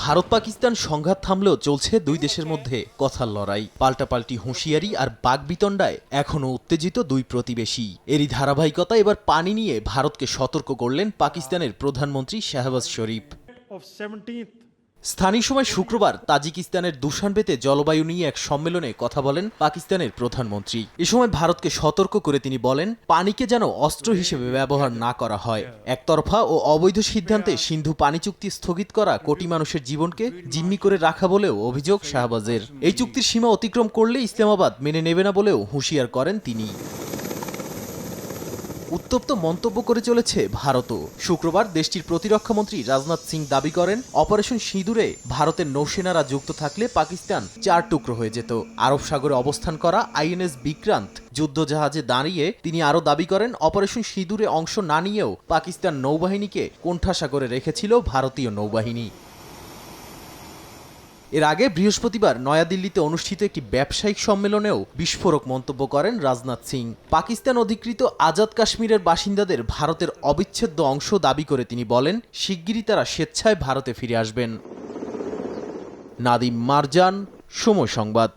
ভারত পাকিস্তান সংঘাত থামলেও চলছে দুই দেশের মধ্যে কথার লড়াই। পাল্টাপাল্টি হুঁশিয়ারি আর বাগবিতণ্ডায় এখনও উত্তেজিত দুই প্রতিবেশী। এরই ধারাবাহিকতা এবার পানি নিয়ে ভারতকে সতর্ক করলেন পাকিস্তানের প্রধানমন্ত্রী শাহবাজ শরীফ। 17th স্থানীয় সময় শুক্রবার তাজিকিস্তানের দুশানবেতে জলবায়ু নিয়ে এক সম্মেলনে কথা বলেন পাকিস্তানের প্রধানমন্ত্রী। এ সময় ভারতকে সতর্ক করে তিনি বলেন, পানিকে যেন অস্ত্র হিসেবে ব্যবহার না করা হয়। একতরফা ও অবৈধ সিদ্ধান্তে সিন্ধু পানি চুক্তি স্থগিত করা কোটি মানুষের জীবনকে জিম্মি করে রাখা বলেও অভিযোগ শাহবাজের। এই চুক্তির সীমা অতিক্রম করলে ইসলামাবাদ মেনে নেবে না বলেও হুঁশিয়ার করেন তিনি। উত্তপ্ত মন্তব্য করে চলেছে ভারতও। শুক্রবার দেশটির প্রতিরক্ষামন্ত্রী রাজনাথ সিং দাবি করেন, অপারেশন সিঁদুরে ভারতের নৌসেনারা যুক্ত থাকলে পাকিস্তান চার টুকরো হয়ে যেত। আরব সাগরে অবস্থান করা আইএনএস বিক্রান্ত যুদ্ধজাহাজে দাঁড়িয়ে তিনি আরও দাবি করেন, অপারেশন সিঁদুরে অংশ না নিয়েও পাকিস্তান নৌবাহিনীকে কোণঠাসা করে রেখেছিল ভারতীয় নৌবাহিনী। এর আগে বৃহস্পতিবার নয়াদিল্লিতে অনুষ্ঠিত একটি ব্যবসায়িক সম্মেলনেও বিস্ফোরক মন্তব্য করেন রাজনাথ সিং। পাকিস্তান অধিকৃত আজাদ কাশ্মীরের বাসিন্দাদের ভারতের অবিচ্ছেদ্য অংশ দাবি করে তিনি বলেন, শিগগিরই তারা স্বেচ্ছায় ভারতে ফিরে আসবেন। নাদিম মারজান, সময় সংবাদ।